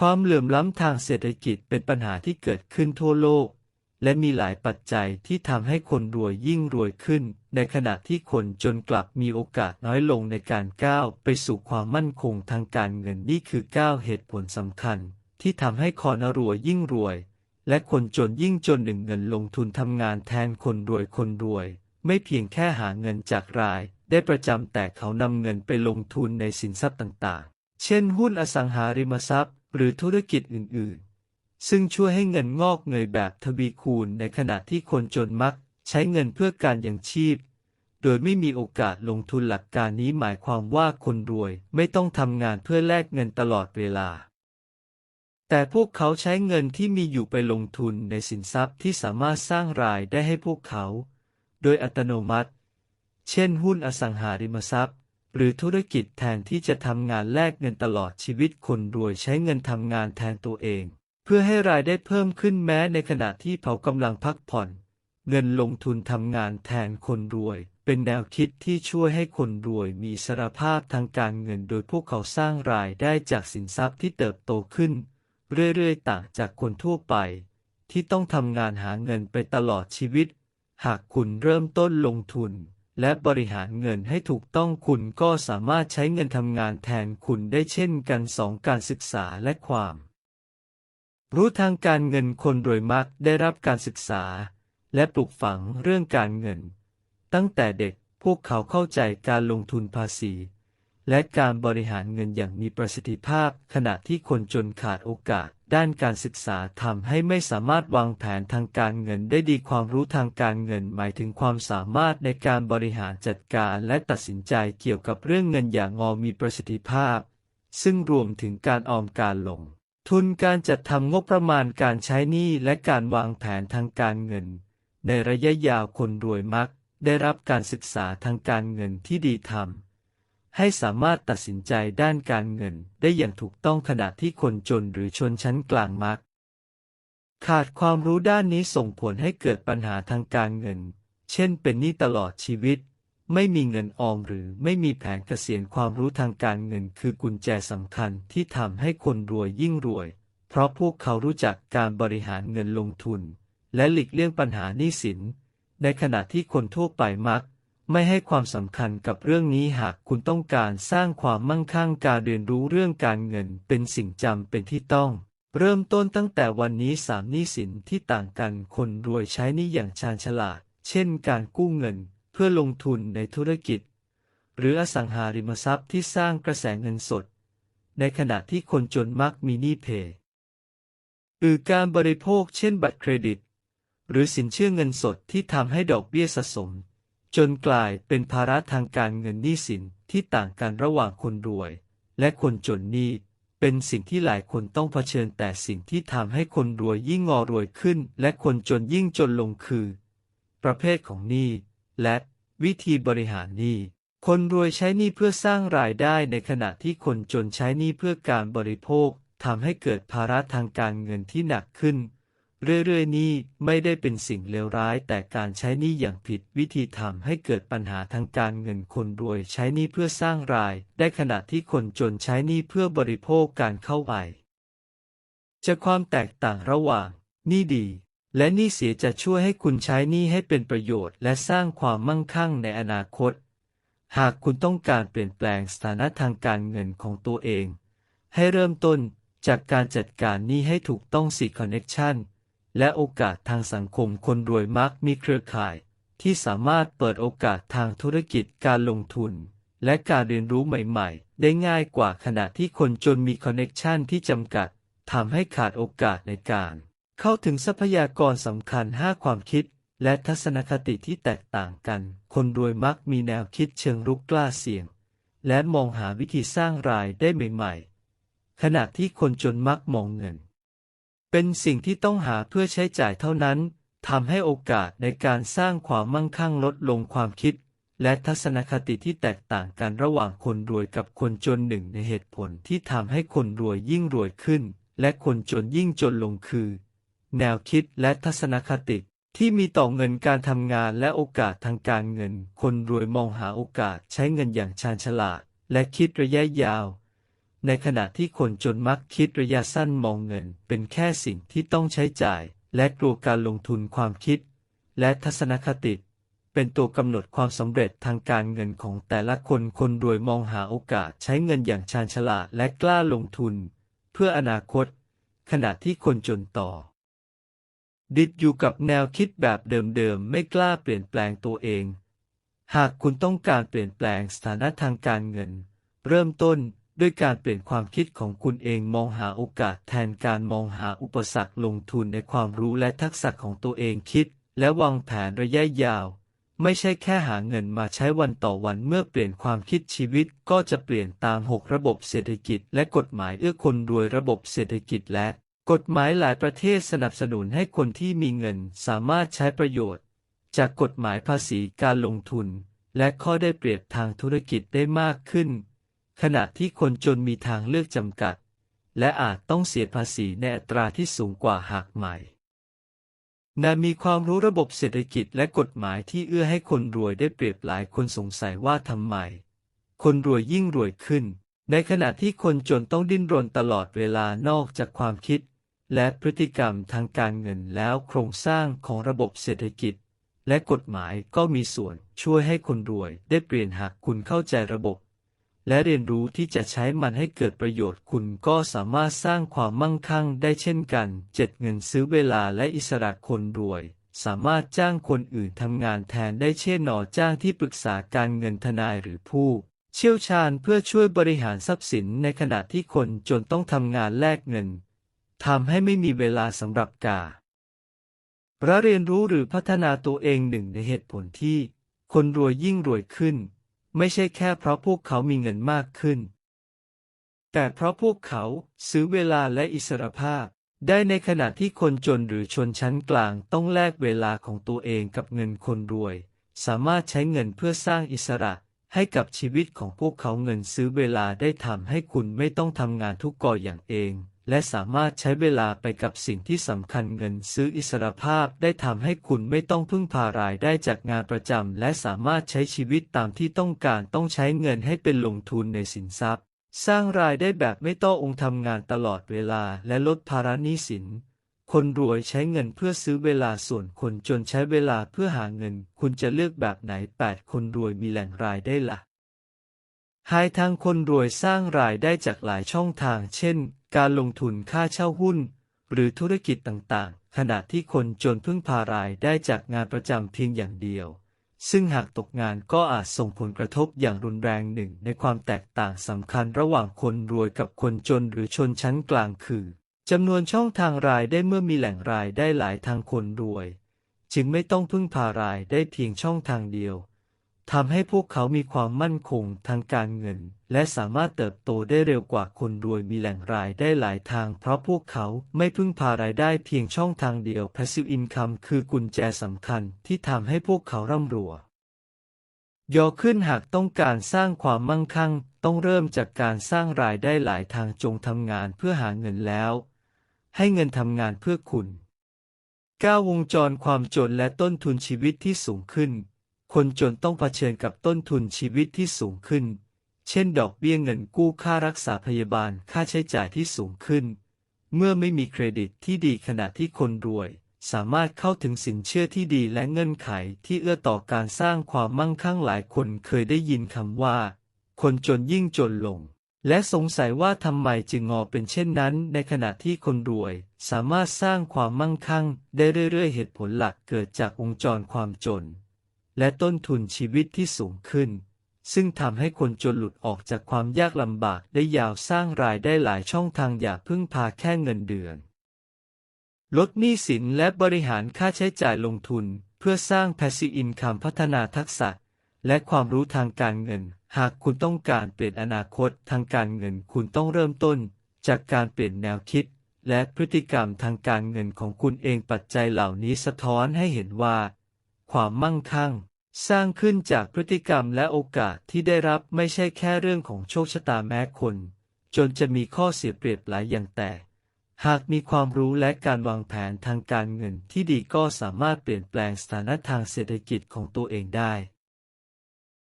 ความเหลื่อมล้ำทางเศรษฐกิจเป็นปัญหาที่เกิดขึ้นทั่วโลก และมีหลายปัจจัยที่ทำให้คนรวยยิ่งรวยขึ้น ในขณะที่คนจนกลับมีโอกาสน้อยลงในการก้าวไปสู่ความมั่นคงทางการเงินนี่คือก้าวเหตุผลสำคัญ ที่ทำให้คนรวยยิ่งรวย และคนจนยิ่งจนหนึ่งเงินลงทุนทำงานแทนคนรวยคนรวย ไม่เพียงแค่หาเงินจากราย ได้ประจำแต่เขานำเงินไปลงทุนในสินทรัพย์ต่างๆ เช่น หุ้นอสังหาริมทรัพย์ หรือธุรกิจอื่น ๆ ซึ่งช่วยให้เงินงอกเงยแบบทวีคูณในขณะที่คนจนมักใช้เงินเพื่อการยังชีพ โดยไม่มีโอกาสลงทุนหลักการนี้หมายความว่าคนรวยไม่ต้องทำงานเพื่อแลกเงินตลอดเวลา แต่พวกเขาใช้เงินที่มีอยู่ไปลงทุนในสินทรัพย์ที่สามารถสร้างรายได้ให้พวกเขา โดยอัตโนมัติ เช่นหุ้นอสังหาริมทรัพย์ หรือธุรกิจแทนที่จะทำงานแลกเงินตลอดชีวิตคนรวยใช้เงินทำงานแทนตัวเอง เพื่อให้รายได้เพิ่มขึ้นแม้ในขณะที่เขากำลังพักผ่อน เงินลงทุนทำงานแทนคนรวย เป็นแนวคิดที่ช่วยให้คนรวยมีสรภาพทางการเงินโดยพวกเขาสร้างรายได้จากสินทรัพย์ที่เติบโตขึ้น เรื่อยๆ ต่างจากคนทั่วไป ที่ต้องทำงานหาเงินไปตลอดชีวิต หากคุณเริ่มต้นลงทุน และบริหารเงินให้ถูกต้องคุณก็สามารถใช้เงินทำงานแทนคุณได้เช่นกันสองการศึกษาและความ รู้ทางการเงินคนรวยมักได้รับการศึกษา และปลูกฝังเรื่องการเงิน ตั้งแต่เด็กพวกเขาเข้าใจการลงทุนภาษี และการบริหารเงินอย่างมีประสิทธิภาพ ขณะที่คนจนขาดโอกาส ด้านการศึกษาทำให้ไม่สามารถวางแผนทางการเงินได้ดีความรู้ทางการเงินหมายถึงความสามารถในการบริหารจัดการและตัดสินใจเกี่ยวกับเรื่องเงินอย่างงอมีประสิทธิภาพ ซึ่งรวมถึงการออมการลง ทุนการจัดทำงบประมาณการใช้หนี้และการวางแผนทางการเงิน ในระยะยาวคนรวยมัก ได้รับการศึกษาทางการเงินที่ดีทำ ให้สามารถตัดสินใจด้านการเงินได้อย่างถูกต้องขณะที่คนจนหรือชนชั้นกลางมัก ขาดความรู้ด้านนี้ส่งผลให้เกิดปัญหาทางการเงิน เช่นเป็นหนี้ตลอดชีวิต ไม่มีเงินออมหรือไม่มีแผนเกษียณความรู้ทางการเงินคือกุญแจสำคัญที่ทำให้คนรวยยิ่งรวย เพราะพวกเขารู้จักการบริหารเงินลงทุน และหลีกเลี่ยงปัญหาหนี้สิน ในขณะที่คนทั่วไปมัก ไม่ให้ความสำคัญกับเรื่องนี้หากคุณต้องการสร้างความมั่งคั่งการเรียนรู้เรื่องการเงินเป็นสิ่งจำเป็นที่ต้อง เริ่มต้นตั้งแต่วันนี้สามหนี้สินที่ต่างกันคนรวยใช้นี้อย่างชาญฉลาด เช่นการกู้เงินเพื่อลงทุนในธุรกิจ หรืออสังหาริมทรัพย์ที่สร้างกระแสเงินสด ในขณะที่คนจนมักมีหนี้เพย์หรือการบริโภคเช่นบัตรเครดิต หรือสินเชื่อเงินสดที่ทำให้ดอกเบี้ยสะสม จนกลายเป็นภาระทางการเงินหนี้สินที่ต่างกันระหว่างคนรวย และคนจนนี้ เป็นสิ่งที่หลายคนต้องเผชิญแต่สิ่งที่ทำให้คนรวยยิ่งงอรวยขึ้น และคนจนยิ่งจนลงคือ ประเภทของหนี้และวิธีบริหารหนี้คนรวยใช้หนี้เพื่อสร้างรายได้ในขณะที่คนจนใช้หนี้เพื่อการบริโภคทำให้เกิดภาระทางการเงินที่หนักขึ้น เรื่อยๆ นี้ไม่ได้เป็นสิ่งเลวร้าย แต่การใช้หนี้อย่างผิดวิธีทำให้เกิดปัญหาทางการเงินคนรวยใช้หนี้เพื่อสร้างราย ได้ขณะที่คนจนใช้หนี้เพื่อบริโภคการเข้าไปจะความแตกต่างระหว่างหนี้ดี และหนี้เสียจะช่วยให้คุณใช้หนี้ให้เป็นประโยชน์ และสร้างความมั่งคั่งในอนาคต หากคุณต้องการเปลี่ยนแปลงสถานะทางการเงินของตัวเอง ให้เริ่มต้นจากการจัดการหนี้ให้ถูกต้องสิคอนเน็ชัน และโอกาสทางสังคมคนรวยมักมีเครือข่าย ที่สามารถเปิดโอกาสทางธุรกิจการลงทุน และการเรียนรู้ใหม่ๆ ได้ง่ายกว่าขณะที่คนจนมีคอนเน็ชันที่จำกัดทำให้ขาดโอกาสในการ เข้าถึงทรัพยากรสำคัญ 5 ความคิด และทัศนคติที่แตกต่างกัน คนรวยมักมีแนวคิดเชิงรุกกล้าเสี่ยง และมองหาวิธีสร้างรายได้ใหม่ ๆ ขณะที่คนจนมักมองเงิน เป็นสิ่งที่ต้องหาเพื่อใช้จ่ายเท่านั้นทำให้โอกาสในการสร้างความมั่งคั่งลดลงความคิด และทัศนคติที่แตกต่างกันระหว่างคนรวยกับคนจนหนึ่งในเหตุผลที่ทำให้คนรวยยิ่งรวยขึ้น และคนจนยิ่งจนลงคือ แนวคิดและทัศนคติที่มีต่อเงินการทำงานและโอกาสทางการเงิน คนรวยมองหาโอกาสใช้เงินอย่างชาญฉลาด และคิดระยะยาว ในขณะที่คนจนมักคิดระยะสั้นมองเงิน เป็นแค่สิ่งที่ต้องใช้จ่าย และกลัวการลงทุนความคิด และทัศนคติ เป็นตัวกำหนดความสำเร็จทางการเงินของแต่ละคนคนรวยมองหาโอกาสใช้เงินอย่างชาญฉลาดและกล้าลงทุน เพื่ออนาคต ขณะที่คนจนต่อ ดิดอยู่กับแนวคิดแบบเดิมๆไม่กล้าเปลี่ยนแปลงตัวเอง หากคุณต้องการเปลี่ยนแปลงสถานะทางการเงิน เริ่มต้น ด้วยการเปลี่ยนความคิดของคุณเองมองหาโอกาสแทนการมองหาอุปสรรคลงทุนในความรู้และทักษะของตัวเองคิด และวางแผนระยะยาว ไม่ใช่แค่หาเงินมาใช้วันต่อวันเมื่อเปลี่ยนความคิดชีวิตก็จะเปลี่ยนตามหกระบบเศรษฐกิจ และกฎหมายเอื้อคนรวยระบบเศรษฐกิจและ กฎหมายหลายประเทศสนับสนุนให้คนที่มีเงินสามารถใช้ประโยชน์ จากกฎหมายภาษีการลงทุน และข้อได้เปรียบทางธุรกิจได้มากขึ้น ขณะที่คนจนมีทางเลือกจำกัด และอาจต้องเสียภาษีในอัตราที่สูงกว่าหากใหม่นามีความรู้ระบบเศรษฐกิจและกฎหมายที่เอื้อให้คนรวยได้เปรียบหลายคนสงสัยว่าทำไม คนรวยยิ่งรวยขึ้น ในขณะที่คนจนต้องดิ้นรนตลอดเวลานอกจากความคิด และพฤติกรรมทางการเงินแล้วโครงสร้างของระบบเศรษฐกิจ และกฎหมายก็มีส่วนช่วยให้คนรวยได้เปลี่ยนหากคุณเข้าใจระบบ และเรียนรู้ที่จะใช้มันให้เกิดประโยชน์คุณก็สามารถสร้างความมั่งคั่งได้เช่นกันเจ็ดเงินซื้อเวลาและอิสระคนรวย สามารถจ้างคนอื่นทำงานแทนได้เช่นหนอจ้างที่ปรึกษาการเงินทนายหรือผู้เชี่ยวชาญเพื่อช่วยบริหารทรัพย์สินในขณะที่คนจนต้องทำงานแลกเงินทำให้ไม่มีเวลาสำหรับการะเรียนรู้หรือพัฒนาตัวเองหนึ่งในเหตุผลที่ คนรวยยิ่งรวยขึ้น ไม่ใช่แค่เพราะพวกเขามีเงินมากขึ้น แต่เพราะพวกเขาซื้อเวลาและอิสรภาพ ได้ในขณะที่คนจนหรือชนชั้นกลางต้องแลกเวลาของตัวเองกับเงินคนรวย สามารถใช้เงินเพื่อสร้างอิสระให้กับชีวิตของพวกเขาเงินซื้อเวลาได้ทำให้คุณไม่ต้องทำงานทุกก่ออย่างเอง และสามารถใช้เวลาไปกับสิ่งที่สำคัญเงินซื้ออิสรภาพได้ทำให้คุณไม่ต้องพึ่งพารายได้จากงานประจำและสามารถใช้ชีวิตตามที่ต้องการต้องใช้เงินให้เป็นลงทุนในสินทรัพย์ สร้างรายได้แบบไม่ต้ององค์ทำงานตลอดเวลาและลดภาระหนี้สิน คนรวยใช้เงินเพื่อซื้อเวลาส่วนคนจนใช้เวลาเพื่อหาเงิน คุณจะเลือกแบบไหน 8 คนรวยมีแหล่งรายได้ละหายทางคนรวยสร้างรายได้จากหลายช่องทาง เช่น การลงทุนค่าเช่าหุ้น หรือธุรกิจต่างๆ ขณะที่คนจนพึ่งพารายได้จากงานประจำเพียงอย่างเดียว ซึ่งหากตกงานก็อาจส่งผลกระทบอย่างรุนแรงหนึ่งในความแตกต่างสำคัญระหว่างคนรวยกับคนจนหรือชนชั้นกลางคือจำนวนช่องทางรายได้เมื่อมีแหล่งรายได้หลายทางคนรวย จึงไม่ต้องพึ่งพารายได้เพียงช่องทางเดียว ทำให้พวกเขามีความมั่นคงทางการเงิน และสามารถเติบโตได้เร็วกว่าคนรวยมีแหล่งรายได้หลายทาง เพราะพวกเขาไม่พึ่งพารายได้เพียงช่องทางเดียว passive income คือกุญแจสำคัญที่ทำให้พวกเขาร่ำรวยย่อขึ้นหากต้องการสร้างความมั่งคั่ง ต้องเริ่มจากการสร้างรายได้หลายทางจงทำงานเพื่อหาเงินแล้ว ให้เงินทำงานเพื่อคุณก้าววงจรความจนและต้นทุนชีวิตที่สูงขึ้น คนจนต้องเผชิญกับต้นทุนชีวิตที่สูงขึ้น เช่น ดอกเบี้ยเงินกู้ค่ารักษาพยาบาลค่าใช้จ่ายที่สูงขึ้น เมื่อไม่มีเครดิตที่ดีขณะที่คนรวย สามารถเข้าถึงสินเชื่อที่ดีและเงื่อนไขที่เอื้อต่อการสร้างความมั่งคั่งหลายคนเคยได้ยินคำว่า คนจนยิ่งจนลงและสงสัยว่าทำไมจึงงอเป็นเช่นนั้น ในขณะที่คนรวย สามารถสร้างความมั่งคั่ง ได้เรื่อยๆ เหตุผลหลักเกิดจากวงค์จรความจน และต้นทุนชีวิตที่สูงขึ้น ซึ่งทำให้คนจนหลุดออกจากความยากลำบากได้ยาวสร้างรายได้หลายช่องทางอย่าพึ่งพาแค่เงินเดือน ลดหนี้สินและบริหารค่าใช้จ่ายลงทุน เพื่อสร้าง passive income พัฒนาทักษะ และความรู้ทางการเงิน หากคุณต้องการเปลี่ยนอนาคตทางการเงินคุณต้องเริ่มต้น จากการเปลี่ยนแนวคิดและพฤติกรรมทางการเงินของคุณเองปัจจัยเหล่านี้สะท้อนให้เห็นว่า ความมั่งคั่ง สร้างขึ้นจากพฤติกรรมและโอกาสที่ได้รับไม่ใช่แค่เรื่องของโชคชะตาแม้คน จนจะมีข้อเสียเปรียบหลายอย่างแต่ หากมีความรู้และการวางแผนทางการเงินที่ดีก็สามารถเปลี่ยนแปลงสถานะทางเศรษฐกิจของตัวเองได้